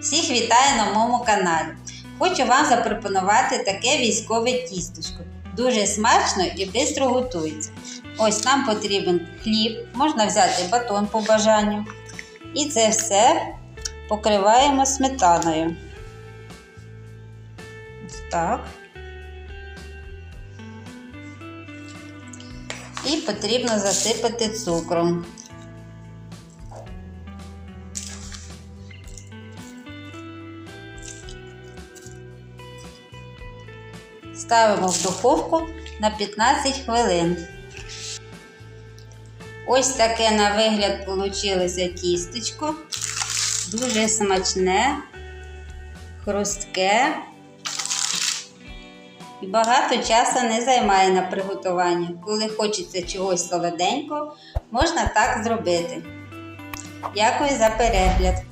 Всіх вітаю на моєму каналі. Хочу вам запропонувати таке військове тісточко. Дуже смачно і швидко готується. Ось нам потрібен хліб, можна взяти батон по бажанню. І це все покриваємо сметаною. Ось так. І потрібно засипати цукром. Ставимо в духовку на 15 хвилин. Ось таке на вигляд вийшло тістечко. Дуже смачне, хрустке і багато часу не займає на приготування. Коли хочеться чогось солоденького, можна так зробити. Дякую за перегляд!